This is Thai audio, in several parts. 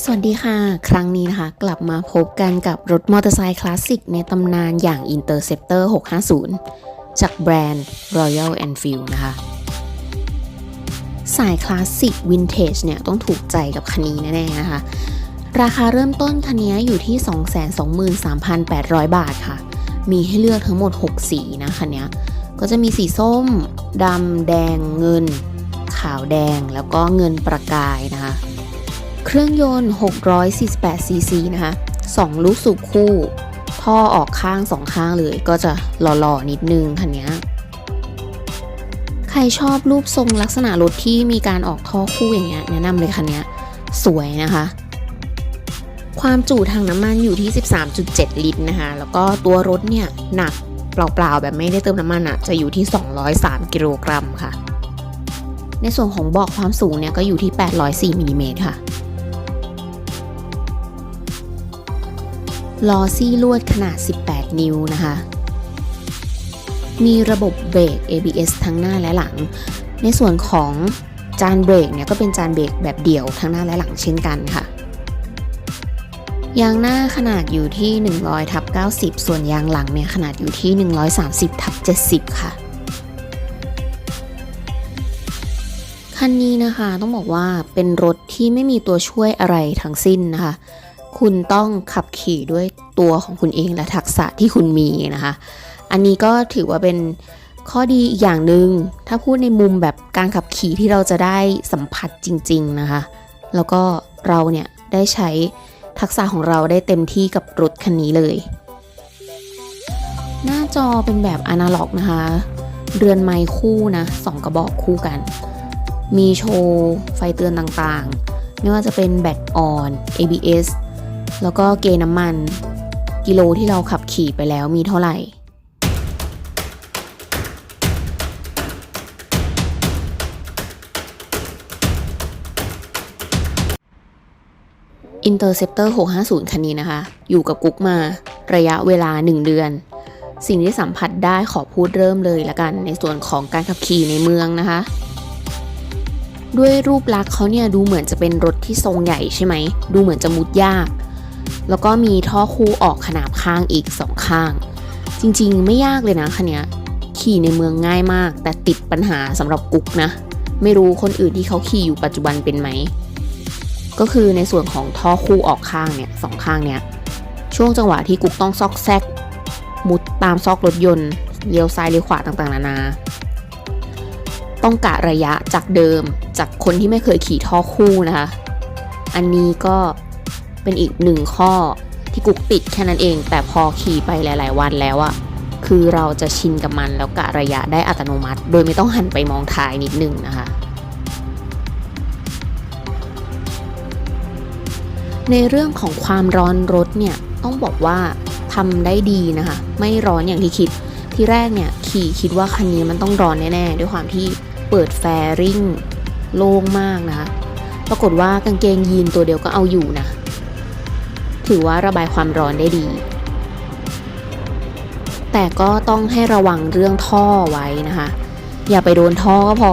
สวัสดีค่ะ ครั้งนี้นะคะ กลับมาพบกันกับรถมอเตอร์ไซค์คลาสสิกในตำนานอย่าง Interceptor 650 จากแบรนด์ Royal Enfield นะคะ สายคลาสสิกวินเทจเนี่ย ต้องถูกใจกับคันนี้แน่ๆนะคะ ราคาเริ่มต้นคันนี้อยู่ที่ 223,800 บาทค่ะ มีให้เลือกทั้งหมด 6 สีนะคันนี้ก็จะมีสีส้มดำแดงเงิน ขาวแดงแล้วก็เงินประกายนะคะ เครื่องยนต์ 648 ซีซีนะคะ2ลูกสูบคู่ ท่อออกข้างสองข้างเลยก็จะหล่อๆนิดนึงคันนี้ใครชอบรูปทรงลักษณะรถที่มีการออกท่อคู่อย่างเงี้ยแนะนำเลยคันนี้สวยนะคะ ความจุทางน้ำมันอยู่ที่ 13.7 ลิตรนะคะ แล้วก็ตัวรถเนี่ยหนักเปล่าๆ แบบไม่ได้เติมน้ำมันอะ่ะจะอยู่ที่ 203 กิโลกรัมค่ะ ในส่วนของเบาะความสูงเนี่ยก็อยู่ที่ 804มิลลิเมตรค่ะ ล้อซี่ลวดขนาด 18 นิ้วนะคะ มีระบบเบรก ABS ทั้งหน้าและหลัง ในส่วนของจานเบรกเนี่ยก็เป็นจานเบรกแบบเดี่ยวทั้งหน้าและหลังเช่นกันค่ะ ยางหน้าขนาดอยู่ที่ 100ทับ90 ส่วนยางหลังเนี่ยขนาดอยู่ที่ 130ทับ70 ค่ะ คันนี้นะคะต้องบอกว่าเป็นรถที่ไม่มีตัวช่วยอะไรทั้งสิ้นนะคะ คุณต้องขับขี่ด้วยตัวของคุณเองและทักษะที่คุณมีนะคะ อันนี้ก็ถือว่าเป็นข้อดีอีกอย่างหนึง่งถ้าพูดในมุมแบบการขับขี่ที่เราจะได้สัมผัสจริง ๆนะคะ แล้วก็เราเนี่ยได้ใช้ทักษะของเราได้เต็มที่กับรถคันนี้เลย หน้าจอเป็นแบบอนาล็อกนะคะ เรือนไม้คู่นะสองกระบอกคู่กัน มีโชว์ไฟเตือนต่างๆ ไม่ว่าจะเป็นแบตออน ABS แล้วก็เกณฑ์น้ำมัน กิโลที่เราขับขี่ไปแล้วมีเท่าไหร่ Interceptor 650 คันนี้นะคะ อยู่กับกุ๊กมาระยะเวลา 1 เดือน สิ่งที่สัมผัสได้ขอพูดเริ่มเลยละกันในส่วนของการขับขี่ในเมืองนะคะ ด้วยรูปลักษณ์เขาเนี่ยดูเหมือนจะเป็นรถที่ทรงใหญ่ใช่ไหม ดูเหมือนจะมุดยาก แล้วก็มีท่อคู่ออกขนาบข้างอีกสองข้าง จริงๆ ไม่ยากเลยนะคันนี้ขี่ในเมืองง่ายมาก แต่ติดปัญหาสำหรับกุ๊กนะ ไม่รู้คนอื่นที่เขาขี่อยู่ปัจจุบันเป็นไหม ก็คือในส่วนของท่อคู่ออกข้างเนี่ยสองข้างเนี้ยช่วงจังหวะที่กุ๊กต้องซอกแซก มุดตามซอกรถยนต์เลี้ยวซ้ายเลี้ยวขวาต่างๆ นานาต้องกะระยะจากเดิมจากคนที่ไม่เคยขี่ท่อคู่นะคะ อันนี้ก็ เป็นอีกหนึ่งข้อที่กุ๊กติดแค่นั้นเอง แต่พอขี่ไปหลาย ๆ วันแล้วอะคือเราจะชินกับมันแล้วกะระยะได้อัตโนมัติ โดยไม่ต้องหันไปมองท้ายนิดนึงนะคะ ในเรื่องของความร้อนรถเนี่ยต้องบอกว่าทำได้ดีนะคะ ไม่ร้อนอย่างที่คิดที่แรกเนี่ยขี่คิดว่าคันนี้มันต้องร้อนแน่ ๆ ด้วยความที่เปิดแฟริ่งโล่งมากนะคะปรากฏว่ากางเกงยีนตัวเดียวก็เอาอยู่นะ ถือว่าระบายความร้อนได้ดี แต่ก็ต้องให้ระวังเรื่องท่อไว้นะคะ อย่าไปโดนท่อก็พอ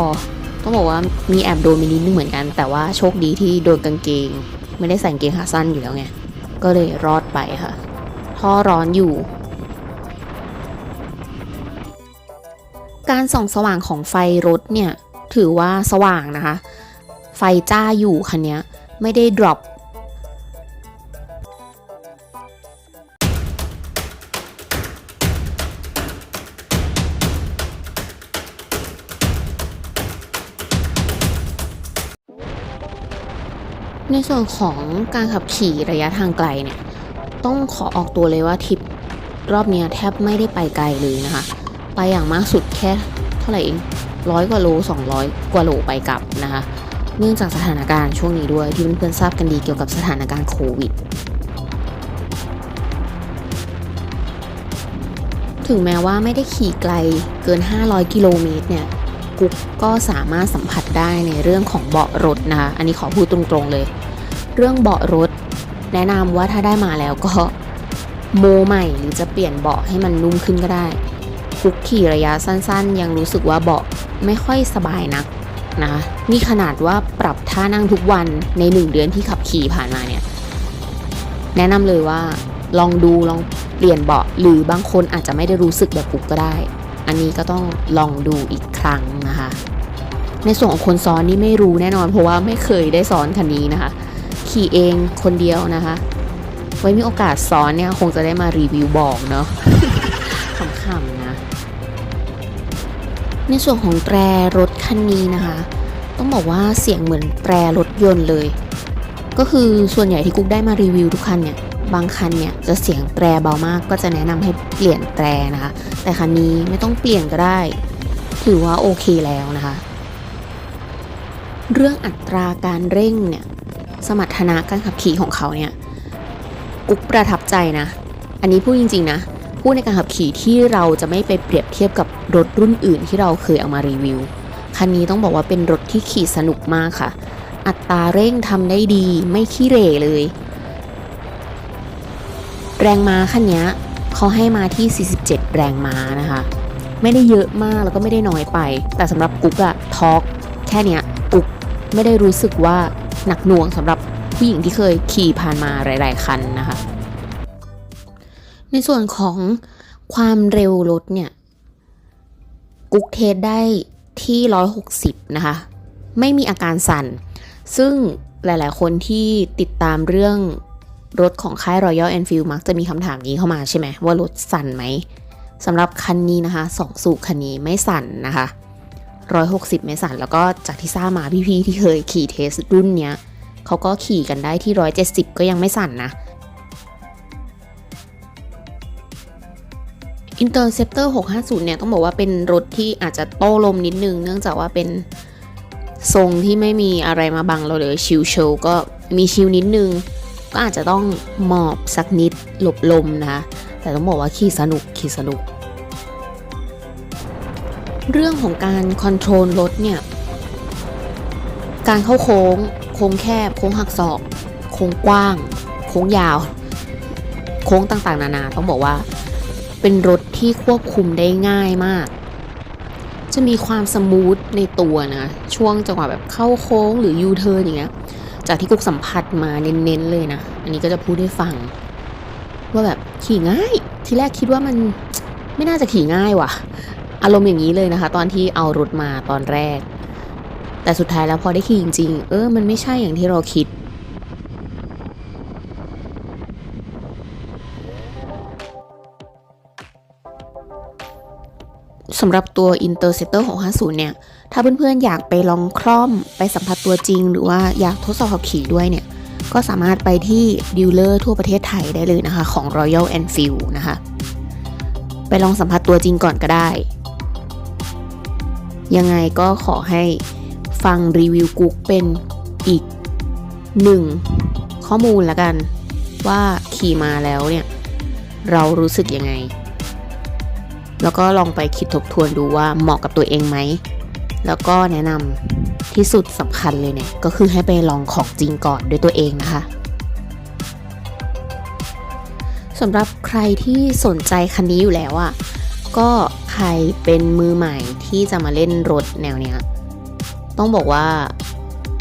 ต้องบอกว่ามีแอบโดนมินิดนึงเหมือนกัน แต่ว่าโชคดีที่โดนกางเกง ไม่ได้ใส่กางเกงขาสั้นอยู่แล้วไง ก็เลยรอดไปค่ะ ท่อร้อนอยู่การส่องสว่างของไฟรถเนี่ย ถือว่าสว่างนะคะ ไฟจ้าอยู่คันนี้ไม่ได้ drop ในส่วนของการขับขี่ระยะทางไกลเนี่ย ต้องขอออกตัวเลยว่าทริปรอบนี้แทบไม่ได้ไปไกลเลยนะคะ ไปอย่างมากสุดแค่เท่าไหร่เองร้อยกว่าโล 200 กว่าโลไปกลับนะคะ เนื่องจากสถานการณ์ช่วงนี้ด้วยที่เพื่อนๆทราบกันดีเกี่ยวกับสถานการณ์โควิด ถึงแม้ว่าไม่ได้ขี่ไกลเกิน 500 กิโลเมตรเนี่ย กุ๊กก็สามารถสัมผัสได้ในเรื่องของเบาะรถนะคะอันนี้ขอพูดตรงๆเลย เรื่องเบาะรถ แนะนำว่าถ้าได้มาแล้วก็โมใหม่หรือจะเปลี่ยนเบาะให้มันนุ่มขึ้นก็ได้กุ๊กขี่ระยะสั้นๆ ยังรู้สึกว่าเบาะไม่ค่อยสบายนักนะนี่ขนาดว่าปรับท่านั่งทุกวันในหนึ่งเดือนที่ขับขี่ผ่านมาเนี่ย แนะนำเลยว่าลองดูลองเปลี่ยนเบาะหรือบางคนอาจจะไม่ได้รู้สึกแบบปุกก็ได้ อันนี้ก็ต้องลองดูอีกครั้งนะคะ ในส่วนของคนซ้อนนี่ไม่รู้แน่นอน เพราะว่าไม่เคยได้ซ้อนคันนี้นะคะ ขี่เองคนเดียวนะคะ ไว้มีโอกาสซ้อนเนี่ยคงจะได้มารีวิวบอกเนาะขำๆนะ ในส่วนของแตรรถคันนี้นะคะ ต้องบอกว่าเสียงเหมือนแตรรถยนต์เลย ก็คือส่วนใหญ่ที่กุ๊กได้มารีวิวทุกคันเนี่ย บางคันเนี่ยจะเสียงแตรเบามาก ก็จะแนะนำให้เปลี่ยนแตรนะคะ แต่คันนี้ไม่ต้องเปลี่ยนก็ได้ ถือว่าโอเคแล้วนะคะ เรื่องอัตราการเร่งเนี่ยสมรรถนะการขับขี่ของเขาเนี่ยกุ๊กประทับใจนะ อันนี้พูดจริงๆนะพูดในการขับขี่ที่เราจะไม่ไปเปรียบเทียบกับรถรุ่นอื่นที่เราเคยเอามารีวิว คันนี้ต้องบอกว่าเป็นรถที่ขี่สนุกมากค่ะ อัตราเร่งทำได้ดีไม่ขี้เหร่เลย แรงม้าคันนี้เขาให้มาที่ 47 แรงม้านะคะ ไม่ได้เยอะมากแล้วก็ไม่ได้น้อยไป แต่สำหรับกุ๊กอะทอกแค่เนี้ยกุ๊กไม่ได้รู้สึกว่าหนักหน่วงสำหรับผู้หญิงที่เคยขี่ผ่านมาหลาย ๆ คันนะคะ ในส่วนของความเร็วรถเนี่ยกุ๊กเทสได้ที่ 160 นะคะ ไม่มีอาการสั่น ซึ่งหลาย ๆ คนที่ติดตามเรื่อง รถของค่าย Royal Enfield มักจะมีคำถามนี้เข้ามาใช่ไหมว่ารถสั่นไหมสำหรับคันนี้นะคะสองสูบคันนี้ไม่สั่นนะคะ 160 ไม่สั่น แล้วก็จากที่ทราบมาพี่ๆที่เคยขี่เทสรุ่นเนี้ยเขาก็ขี่กันได้ที่ 170 ก็ยังไม่สั่นนะ Interceptor 650 เนี่ยต้องบอกว่าเป็นรถที่อาจจะโต้ลมนิดนึง เนื่องจากว่าเป็นทรงที่ไม่มีอะไรมาบังเราเลยชิลโชว์ก็มีชิลนิดนึง ก็อาจจะต้องหมอบสักนิดหลบลมนะคะแต่ต้องบอกว่าขี่สนุกขี่สนุก เรื่องของการคอนโทรลรถเนี่ย การเข้าโค้ง โค้งแคบ โค้งหักศอก โค้งกว้าง โค้งยาว โค้งต่างๆ นานาต้องบอกว่า เป็นรถที่ควบคุมได้ง่ายมาก จะมีความสมูทในตัวนะ ช่วงจังหวะแบบเข้าโค้งหรือยูเทิร์นอย่างเงี้ย จากที่กุ๊กสัมผัสมาเน้นๆเลยนะ อันนี้ก็จะพูดให้ฟัง ว่าแบบขี่ง่าย ทีแรกคิดว่ามันไม่น่าจะขี่ง่ายว่ะ อารมณ์อย่างนี้เลยนะคะ ตอนที่เอารถมาตอนแรก แต่สุดท้ายแล้วพอได้ขี่จริงๆ เออ มันไม่ใช่อย่างที่เราคิดสำหรับตัว Interceptor 650 เนี่ย ถ้าเพื่อนๆอยากไปลองคล่อมไปสัมผัสตัวจริง หรือว่าอยากทดสอบขับขี่ด้วยเนี่ย ก็สามารถไปที่ดีลเลอร์ทั่วประเทศไทยได้เลยนะคะ ของ Royal Enfield นะคะ ไปลองสัมผัสตัวจริงก่อนก็ได้ ยังไงก็ขอให้ฟังรีวิวกุ๊กเป็นอีกหนึ่งข้อมูลละกันว่าขี่มาแล้วเนี่ย เรารู้สึกยังไง แล้วก็ลองไปคิดทบทวนดูว่าเหมาะกับตัวเองไหม แล้วก็แนะนำที่สุดสำคัญเลยเนี่ย ก็คือให้ไปลองของจริงก่อนด้วยตัวเองนะคะสำหรับใครที่สนใจคันนี้อยู่แล้วอะ่ะก็ใครเป็นมือใหม่ที่จะมาเล่นรถแนวเนี้ยต้องบอกว่า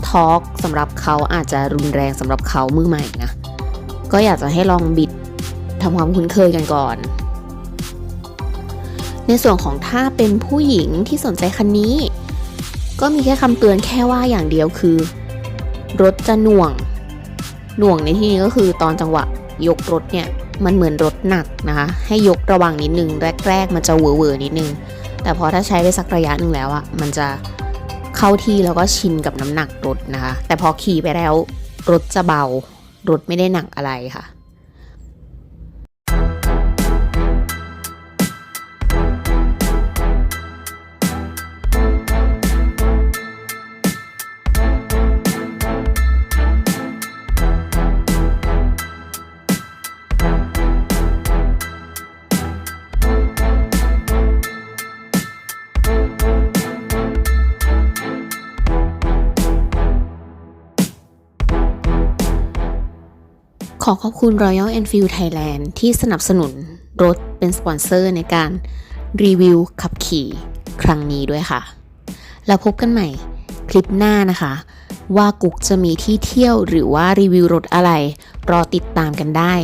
ทอร์กสำหรับเขาอาจจะรุนแรงสำหรับเขามือใหม่นะก็อยากจะให้ลองบิดทำความคุ้นเคยกันก่อน ในส่วนของถ้าเป็นผู้หญิงที่สนใจคันนี้ ก็มีแค่คำเตือนแค่ว่าอย่างเดียวคือ รถจะหน่วง หน่วงในที่นี้ก็คือตอนจังหวะยกรถเนี่ยมันเหมือนรถหนักนะคะ ให้ยกระวังนิดนึง แรก ๆ มันจะเวอร์เวอร์นิดนึง แต่พอถ้าใช้ได้สักระยะหนึ่งแล้วอะมันจะเข้าที่แล้วก็ชินกับน้ำหนักรถนะคะ แต่พอขี่ไปแล้ว รถจะเบา รถไม่ได้หนักอะไรค่ะ อขอบคุณ Royal Enfield Thailand ที่สนับสนุนรถเป็นสปอนเซอร์ในการรีวิวขับขี่ครั้งนี้ด้วยค่ะ แล้วพบกันใหม่คลิปหน้านะคะ ว่ากุ๊กจะมีที่เที่ยวหรือว่ารีวิวรถอะไร รอติดตามกันได้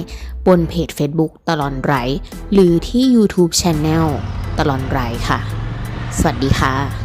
บนเพจ Facebook ตลอนไรหรือที่ YouTube Channel ตลอนไรค่ะ สวัสดีค่ะ